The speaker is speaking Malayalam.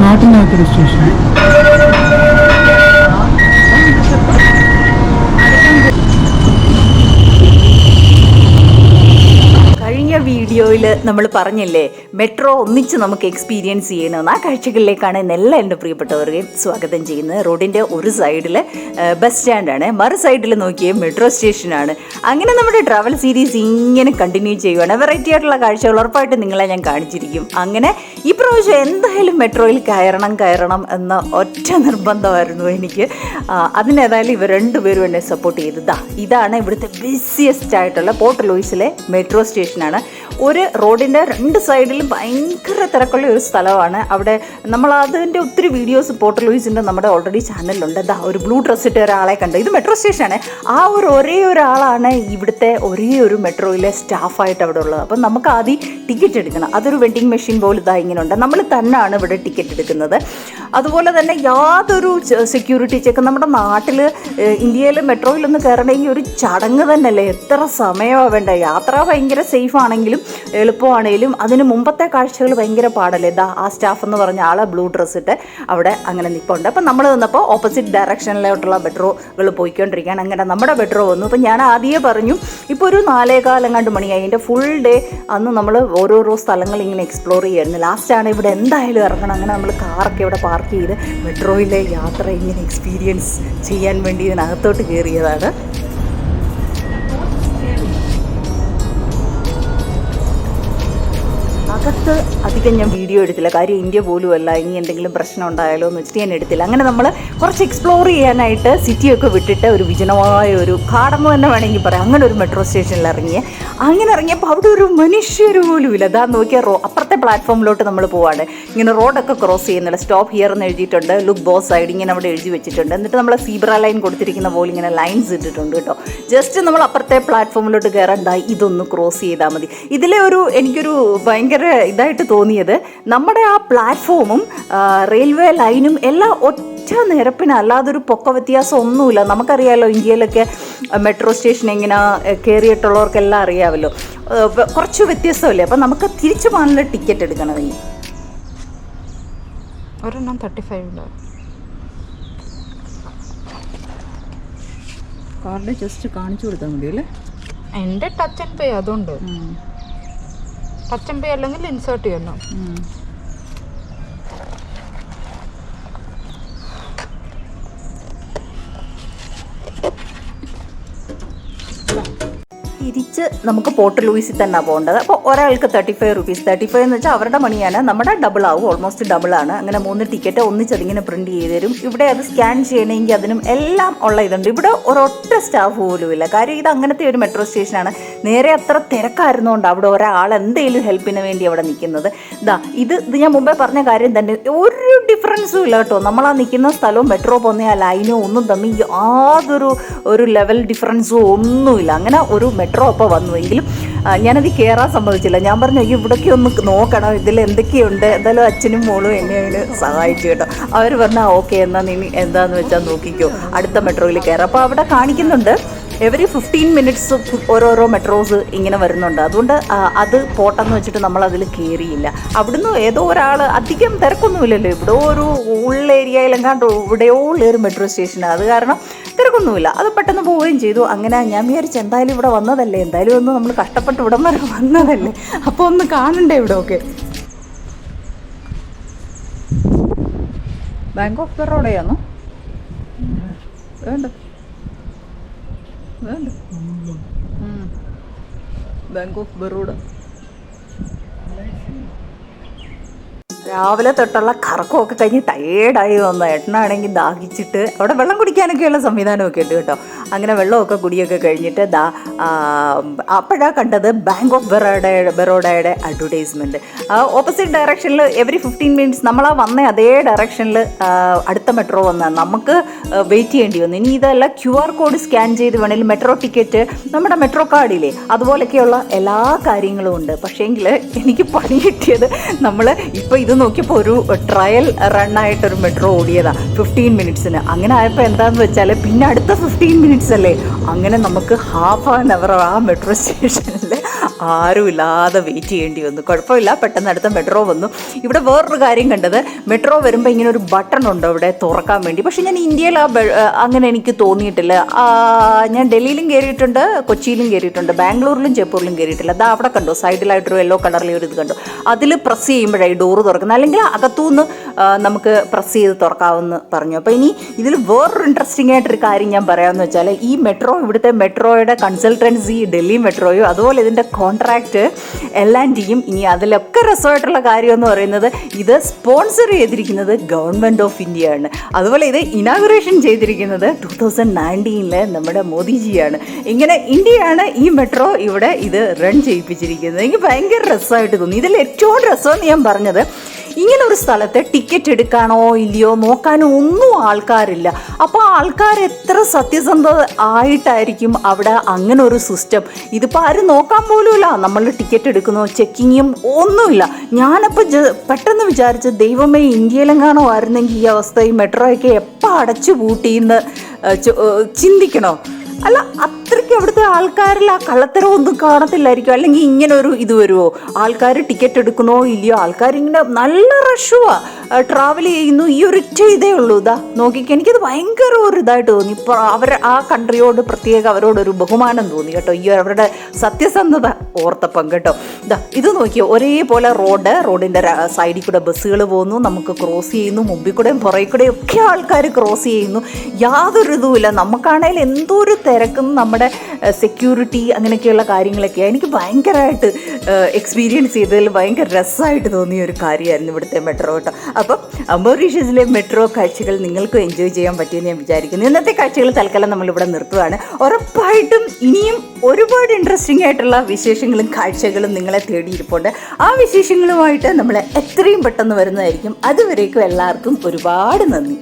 കാട്ടിനകത്തൊരു സ്റ്റേഷൻ കഴിഞ്ഞ വീഡിയോയിൽ നമ്മൾ പറഞ്ഞില്ലേ മെട്രോ ഒന്നിച്ച് നമുക്ക് എക്സ്പീരിയൻസ് ചെയ്യണമെന്ന് ആ കാഴ്ചകളിലേക്കാണ് ഇന്ന് എല്ലാ എന്റെ പ്രിയപ്പെട്ടവരെയും സ്വാഗതം ചെയ്യുന്നത്. റോഡിന്റെ ഒരു സൈഡിൽ ബസ് സ്റ്റാൻഡാണ്. മറു സൈഡിൽ നോക്കിയേ മെട്രോ സ്റ്റേഷനാണ്. അങ്ങനെ നമ്മുടെ ട്രാവൽ സീരീസ് ഇങ്ങനെ കണ്ടിന്യൂ ചെയ്യുവാണ്. വെറൈറ്റി ആയിട്ടുള്ള കാഴ്ചകൾ ഉറപ്പായിട്ടും നിങ്ങളെ ഞാൻ കാണിച്ചിരിക്കും. അങ്ങനെ ഈ പ്രാവശ്യം എന്തായാലും മെട്രോയിൽ കയറണം കയറണം എന്ന ഒറ്റ നിർബന്ധമായിരുന്നു എനിക്ക്. അതിനേതായാലും ഇവർ രണ്ടുപേരും എന്നെ സപ്പോർട്ട് ചെയ്തതാ. ഇതാണ് ഇവിടുത്തെ ബിസിയസ്റ്റ് ആയിട്ടുള്ള പോർട്ട് ലൂയിസിലെ മെട്രോ സ്റ്റേഷനാണ്. ഒരു റോഡിന്റെ രണ്ട് സൈഡിലും ഭയങ്കര തിരക്കുള്ള ഒരു സ്ഥലമാണ്. അവിടെ നമ്മൾ അതിന്റെ ഒത്തിരി വീഡിയോസ് പോർട്ടൽ ലൂയിസിന്റെ നമ്മുടെ ഓൾറെഡി ചാനലിലുണ്ട് ദാ ഒരു ബ്ലൂ ഡ്രസ് ഇട്ട ഒരാളെ കണ്ടു. ഇത് മെട്രോ സ്റ്റേഷനാണ് ആ ഒരു ഒരേ ഒരാളാണ് ഇവിടുത്തെ ഒരേ ഒരു മെട്രോയിലെ സ്റ്റാഫായിട്ട് അവിടെ ഉള്ളത്. അപ്പം നമുക്ക് ആദ്യം ടിക്കറ്റ് എടുക്കണം. അതൊരു വെൻഡിങ് മെഷീൻ പോലെ ഇതാ ഇങ്ങനെ ഉണ്ട്. നമ്മൾ തന്നെയാണ് ഇവിടെ ടിക്കറ്റ് എടുക്കുന്നത്. അതുപോലെ തന്നെ യാതൊരു സെക്യൂരിറ്റി ചെക്ക് നമ്മുടെ നാട്ടിൽ ഇന്ത്യയിൽ മെട്രോയിലൊന്ന് കയറണമെങ്കിൽ ഒരു ചടങ്ങ് തന്നെയല്ലേ? എത്ര സമയമാണ് വേണ്ട? യാത്ര ഭയങ്കര സേഫ് ആണെങ്കിലും എളുപ്പമാണെങ്കിലും അതിന് മുമ്പത്തെ കാഴ്ചകൾ ഭയങ്കര പാടല്ലേ? ഇതാ ആ സ്റ്റാഫ് എന്ന് പറഞ്ഞ ആളെ ബ്ലൂ ഡ്രസ് ഇട്ട് അവിടെ അങ്ങനെ നിൽപ്പുണ്ട് അപ്പം നമ്മൾ നിന്നപ്പോൾ ഓപ്പോസിറ്റ് ഡയറക്ഷനിലോട്ടുള്ള മെട്രോകൾ പോയിക്കൊണ്ടിരിക്കുകയാണ്. അങ്ങനെ നമ്മുടെ മെട്രോ വന്നു. അപ്പം ഞാൻ ആദ്യമേ പറഞ്ഞു ഇപ്പോൾ ഒരു നാലേകാലങ്ങാണ്ട് മണിയായി. എന്റെ ഫുൾ ഡേ അന്ന് നമ്മൾ ഓരോരോ സ്ഥലങ്ങൾ ഇങ്ങനെ എക്സ്പ്ലോർ ചെയ്യായിരുന്നു. ലാസ്റ്റാണ് ഇവിടെ എന്തായാലും ഇറങ്ങണം. അങ്ങനെ നമ്മൾ കാറൊക്കെ ഇവിടെ പാർക്ക് ചെയ്ത് മെട്രോയിലെ യാത്ര ഇങ്ങനെ എക്സ്പീരിയൻസ് ചെയ്യാൻ വേണ്ടി ഇതിനകത്തോട്ട് കയറിയതാണ്. അകത്ത് അധികം ഞാൻ വീഡിയോ എടുത്തില്ല. കാര്യം ഇന്ത്യ പോലും അല്ല ഇനി എന്തെങ്കിലും പ്രശ്നം ഉണ്ടായാലോ എന്ന് വെച്ചിട്ട് ഞാൻ എടുത്തില്ല. അങ്ങനെ നമ്മൾ കുറച്ച് എക്സ്പ്ലോർ ചെയ്യാനായിട്ട് സിറ്റിയൊക്കെ വിട്ടിട്ട് ഒരു വിജനമായ ഒരു കാടമ്പ് തന്നെ വേണമെങ്കിൽ പറയാം. അങ്ങനെ ഒരു മെട്രോ സ്റ്റേഷനിൽ ഇറങ്ങി. അങ്ങനെ ഇറങ്ങിയപ്പോൾ അവിടെ ഒരു മനുഷ്യർ പോലും ഇല്ല. അതാ നോക്കിയാൽ റോ അപ്പുറത്തെ പ്ലാറ്റ്ഫോമിലോട്ട് നമ്മൾ പോവാണ്. ഇങ്ങനെ റോഡൊക്കെ ക്രോസ് ചെയ്യുന്നില്ല. സ്റ്റോപ്പ് ഹിയർ എന്ന് എഴുതിയിട്ടുണ്ട്. ലുക്ക് ബോസ് സൈഡ് ഇങ്ങനെ അവിടെ എഴുതി വെച്ചിട്ടുണ്ട്. എന്നിട്ട് നമ്മൾ സീബ്ര ലൈൻ കൊടുത്തിരിക്കുന്ന പോലെ ഇങ്ങനെ ലൈൻസ് ഇട്ടിട്ടുണ്ട് കേട്ടോ. ജസ്റ്റ് നമ്മൾ അപ്പുറത്തെ പ്ലാറ്റ്ഫോമിലോട്ട് കയറണ്ട ഇതൊന്ന് ക്രോസ് ചെയ്താൽ മതി. ഇതിലെ ഒരു എനിക്കൊരു ഭയങ്കര ഇതായിട്ട് തോന്നിയത് നമ്മുടെ ആ പ്ലാറ്റ്ഫോമും റെയിൽവേ ലൈനും എല്ലാം ഒറ്റ നിരപ്പിന് അല്ലാതൊരു പൊക്ക വ്യത്യാസം ഒന്നുമില്ല നമുക്കറിയാമല്ലോ ഇന്ത്യയിലൊക്കെ മെട്രോ സ്റ്റേഷൻ എങ്ങനെ കയറിയിട്ടുള്ളവർക്കെല്ലാം അറിയാമല്ലോ. കുറച്ച് വ്യത്യസ്തമല്ലേ അപ്പം നമുക്ക് തിരിച്ചു പോകാനുള്ള ടിക്കറ്റ് എടുക്കണം ഇനി. ഒരെണ്ണം തേർട്ടി ഫൈവ് ഉണ്ട് കാർഡ് ജസ്റ്റ് കാണിച്ചു കൊടുത്താൽ മതി അല്ലേ എന്റെ ടച്ച് ആൻഡ് പേ അതുണ്ട്. ആൻഡ് അല്ലെങ്കിൽ ഇൻസേർട്ട് ചെയ്യണം തിരിച്ച് നമുക്ക് പോർട്ട് ലൂയിസിൽ തന്നെ പോകേണ്ടത്. അപ്പോൾ ഒരാൾക്ക് thirty five rupees thirty five എന്ന് വെച്ചാൽ അവരുടെ മണിയാണ്. നമ്മുടെ ഡബിൾ ആവും. ഓൾമോസ്റ്റ് ഡബിൾ ആണ്. അങ്ങനെ മൂന്ന് ടിക്കറ്റ് ഒന്നിച്ചതിങ്ങനെ പ്രിന്റ് ചെയ്ത് തരും. ഇവിടെ അത് സ്കാൻ ചെയ്യണമെങ്കിൽ അതിനും എല്ലാം ഉള്ള ഇതുണ്ട്. ഇവിടെ ഒരൊറ്റ സ്റ്റാഫ് പോലും ഇല്ല. കാര്യം ഇത് അങ്ങനത്തെ ഒരു മെട്രോ സ്റ്റേഷനാണ് നേരെ അത്ര തിരക്കായിരുന്നുകൊണ്ട് അവിടെ ഒരാൾ എന്തെങ്കിലും ഹെൽപ്പിന് വേണ്ടി അവിടെ നിൽക്കുന്നത് ഇതാ ഇത് ഇത് ഞാൻ മുമ്പേ പറഞ്ഞ കാര്യം തന്നെ. ഒരു ഡിഫറൻസും ഇല്ല കേട്ടോ. നമ്മൾ ആ നിൽക്കുന്ന സ്ഥലവും മെട്രോ പോകുന്ന ആ ലൈനോ ഒന്നും തമ്മിൽ യാതൊരു ഒരു ലെവൽ ഡിഫറൻസും ഒന്നുമില്ല. അങ്ങനെ ഒരു മെട്രോ അപ്പോൾ വന്നുവെങ്കിലും ഞാനത് കയറാൻ സമ്മതിച്ചില്ല. ഞാൻ പറഞ്ഞു ഇവിടേക്ക് ഒന്ന് നോക്കണം. ഇതിൽ എന്തൊക്കെയുണ്ട്? എന്തായാലും അച്ഛനും മോളും എന്നെ അതിന് സഹായിച്ചു കേട്ടോ. അവർ പറഞ്ഞാൽ ഓക്കെ എന്നാൽ നീ എന്താന്ന് വെച്ചാൽ നോക്കിക്കോ. അടുത്ത മെട്രോയിൽ കയറാം അപ്പോൾ അവിടെ കാണിക്കുന്നുണ്ട്. എവറി ഫിഫ്റ്റീൻ മിനിറ്റ്സ് ഓരോരോ മെട്രോസ് ഇങ്ങനെ വരുന്നുണ്ട്. അതുകൊണ്ട് അത് പോട്ടെന്ന് വെച്ചിട്ട് നമ്മൾ അതിൽ കയറിയില്ല അവിടുന്ന് ഏതോ ഒരാൾ അധികം തിരക്കൊന്നുമില്ലല്ലോ. ഇവിടെ ഒരു ഉള്ളേരിയയിലെങ്ങാണ്ട് ഇവിടെയോ ഉള്ളൊരു മെട്രോ സ്റ്റേഷനാണ് അത് കാരണം തിരക്കൊന്നുമില്ല. അത് പെട്ടെന്ന് പോവുകയും ചെയ്തു. അങ്ങനെ ഞാൻ വിചാരിച്ചു എന്തായാലും ഇവിടെ വന്നതല്ലേ? എന്തായാലും ഒന്ന് നമ്മൾ കഷ്ടപ്പെട്ട് ഇവിടം വരെ വന്നതല്ലേ? അപ്പോൾ ഒന്ന് കാണണ്ടേ ഇവിടെ ഒക്കെ ബാങ്ക് ഓഫ് ബറോഡയാണോ വേണ്ട. വേണ്ട. Bank of Baroda. രാവിലെ തൊട്ടുള്ള കറക്കമൊക്കെ കഴിഞ്ഞ് ടയേർഡായി വന്നു. ഏട്ടനാണെങ്കിൽ ദാഹിച്ചിട്ട് അവിടെ വെള്ളം കുടിക്കാനൊക്കെയുള്ള സംവിധാനമൊക്കെ ഉണ്ട് കേട്ടോ. അങ്ങനെ വെള്ളമൊക്കെ കുടിയൊക്കെ കഴിഞ്ഞിട്ട് ദാ അപ്പോഴാണ് കണ്ടത് ബാങ്ക് ഓഫ് ബറോഡയുടെ ബറോഡയുടെ അഡ്വർടൈസ്മെന്റ് ഓപ്പോസിറ്റ് ഡയറക്ഷനിൽ എവറി ഫിഫ്റ്റീൻ മിനിറ്റ്സ് നമ്മളാ വന്ന അതേ ഡയറക്ഷനിൽ അടുത്ത മെട്രോ വന്ന. നമുക്ക് വെയിറ്റ് ചെയ്യേണ്ടി വന്നു. ഇനി ഇതല്ല ക്യു ആർ കോഡ് സ്കാൻ ചെയ്ത് വേണമെങ്കിൽ മെട്രോ ടിക്കറ്റ് നമ്മുടെ മെട്രോ കാർഡില്ലേ അതുപോലെയൊക്കെയുള്ള എല്ലാ കാര്യങ്ങളും ഉണ്ട്. പക്ഷേങ്കിൽ എനിക്ക് പണി കിട്ടിയത് നമ്മൾ ഇപ്പോൾ ഇത് നോക്കിയപ്പോൾ ഒരു ട്രയൽ റണ്ണായിട്ടൊരു മെട്രോ ഓടിയതാ. ഫിഫ്റ്റീൻ മിനിറ്റ്സിന് അങ്ങനെ ആയപ്പോൾ എന്താണെന്ന് വെച്ചാൽ പിന്നെ അടുത്ത ഫിഫ്റ്റീൻ മിനിറ്റ്സ് അല്ലേ? അങ്ങനെ നമുക്ക് ഹാഫ് ആൻ അവർ ആ മെട്രോ സ്റ്റേഷനിൽ ആരുമില്ലാതെ വെയിറ്റ് ചെയ്യേണ്ടി വന്നു. കുഴപ്പമില്ല പെട്ടെന്ന് അടുത്ത മെട്രോ വന്നു. ഇവിടെ വേറൊരു കാര്യം കണ്ടത് മെട്രോ വരുമ്പോൾ ഇങ്ങനെ ഒരു ബട്ടൺ ഉണ്ട് അവിടെ തുറക്കാൻ വേണ്ടി. പക്ഷേ ഞാൻ ഇന്ത്യയിൽ ആ അങ്ങനെ എനിക്ക് തോന്നിയിട്ടില്ല. ഞാൻ ഡൽഹിയിലും കയറിയിട്ടുണ്ട് കൊച്ചിയിലും കയറിയിട്ടുണ്ട് ബാംഗ്ലൂരിലും ജയ്പൂരിലും കയറിയിട്ടില്ല അത് അവിടെ കണ്ടു സൈഡിലായിട്ടൊരു യെല്ലോ കളറിലെ ഒരു ഇത് കണ്ടു. അതിൽ പ്രസ് ചെയ്യുമ്പോഴായി ഡോറ് തുറക്കുന്നത്. അല്ലെങ്കിൽ അകത്തുനിന്ന് നമുക്ക് പ്രസ് ചെയ്ത് തുറക്കാമെന്ന് പറഞ്ഞു. അപ്പോൾ ഇനി ഇതിൽ വേറൊരു ഇൻട്രസ്റ്റിംഗ് ആയിട്ടൊരു കാര്യം ഞാൻ പറയാമെന്ന് വെച്ചാൽ ഈ മെട്രോ ഇവിടുത്തെ മെട്രോയുടെ കൺസൾട്ടൻസി ഡൽഹി മെട്രോയോ അതുപോലെ ഇതിന്റെ കോൺട്രാക്റ്റ് ആൻഡ് ടിയും ഇനി അതിലൊക്കെ രസമായിട്ടുള്ള കാര്യം എന്ന് പറയുന്നത് ഇത് സ്പോൺസർ ചെയ്തിരിക്കുന്നത് ഗവൺമെന്റ് ഓഫ് ഇന്ത്യ ആണ് അതുപോലെ ഇത് ഇനാഗുറേഷൻ ചെയ്തിരിക്കുന്നത് ടൂ തൗസൻഡ് നയന്റീനിലെ നമ്മുടെ മോദിജിയാണ്. ഇങ്ങനെ ഇന്ത്യയാണ് ഈ മെട്രോ ഇവിടെ ഇത് റൺ ചെയ്യിപ്പിച്ചിരിക്കുന്നത്. എനിക്ക് ഭയങ്കര രസമായിട്ട് തോന്നി. ഇതിൽ ഏറ്റവും രസമെന്ന് ഞാൻ പറഞ്ഞത് ഇങ്ങനെ ഒരു സ്ഥലത്ത് ടിക്കറ്റ് എടുക്കാനോ ഇല്ലയോ നോക്കാനോ ഒന്നും ആൾക്കാരില്ല. അപ്പോൾ ആൾക്കാർ എത്ര സത്യസന്ധത ആയിട്ടായിരിക്കും അവിടെ അങ്ങനെ ഒരു സിസ്റ്റം ഇതിപ്പോൾ ആരും നോക്കാൻ പോലുമില്ല. നമ്മൾ ടിക്കറ്റ് എടുക്കുന്നോ ചെക്കിങ്ങും ഒന്നുമില്ല. ഞാനപ്പോൾ പെട്ടെന്ന് വിചാരിച്ച് ദൈവമേ ഇന്ത്യയിലെങ്ങാണോ ആയിരുന്നെങ്കിൽ ഈ അവസ്ഥ ഈ മെട്രോയൊക്കെ എപ്പോൾ അടച്ചു പൂട്ടിയെന്ന് ചിന്തിക്കണോ? അല്ല അത്രയ്ക്ക് അവിടുത്തെ ആൾക്കാരിൽ ആ കള്ളത്തരം ഒന്നും കാണത്തില്ലായിരിക്കും. അല്ലെങ്കിൽ ഇങ്ങനെ ഒരു ഇത് വരുമോ ആൾക്കാർ ടിക്കറ്റ് എടുക്കണോ ഇല്ലയോ? ആൾക്കാർ ഇങ്ങനെ നല്ല റഷുവാ ട്രാവൽ ചെയ്യുന്നു. ഈ ഒരൊറ്റ ഇതേ ഉള്ളൂ. ഇതാ നോക്കിക്കോ എനിക്കത് ഭയങ്കര ഒരു ഇതായിട്ട് തോന്നി. ഇപ്പോൾ അവർ ആ കൺട്രിയോട് പ്രത്യേക അവരോടൊരു ബഹുമാനം തോന്നി കേട്ടോ. ഈ അവരുടെ സത്യസന്ധത ഓർത്തപ്പം കേട്ടോ. ഇതാ ഇത് നോക്കിയോ? ഒരേപോലെ റോഡ് റോഡിന്റെ സൈഡിൽ കൂടെ ബസ്സുകൾ പോകുന്നു നമുക്ക് ക്രോസ് ചെയ്യുന്നു. മുമ്പിൽ കൂടെയും പുറകിൽ കൂടെയും ഒക്കെ ആൾക്കാർ ക്രോസ് ചെയ്യുന്നു. യാതൊരു ഇതുമില്ല നമുക്കാണെങ്കിൽ എന്തോ ഒരു തിരക്കും നമ്മുടെ സെക്യൂരിറ്റി അങ്ങനെയൊക്കെയുള്ള കാര്യങ്ങളൊക്കെ എനിക്ക് ഭയങ്കരമായിട്ട് എക്സ്പീരിയൻസ് ചെയ്തതിൽ ഭയങ്കര രസമായിട്ട് തോന്നിയ ഒരു കാര്യമായിരുന്നു ഇവിടുത്തെ മെട്രോ കേട്ടോ. അപ്പം അമ്പോറീഷ്യസിലെ മെട്രോ കാഴ്ചകൾ നിങ്ങൾക്കും എൻജോയ് ചെയ്യാൻ പറ്റിയെന്ന് ഞാൻ വിചാരിക്കുന്നു. ഇന്നത്തെ കാഴ്ചകൾ തൽക്കാലം നമ്മളിവിടെ നിർത്തുകയാണ് ഉറപ്പായിട്ടും ഇനിയും ഒരുപാട് ഇൻട്രസ്റ്റിംഗ് ആയിട്ടുള്ള വിശേഷങ്ങളും കാഴ്ചകളും നിങ്ങളെ തേടിയിരിപ്പുണ്ട്. ആ വിശേഷങ്ങളുമായിട്ട് നമ്മൾ എത്രയും പെട്ടെന്ന് വരുന്നതായിരിക്കും. അതുവരേക്കും എല്ലാവർക്കും ഒരുപാട് നന്ദി.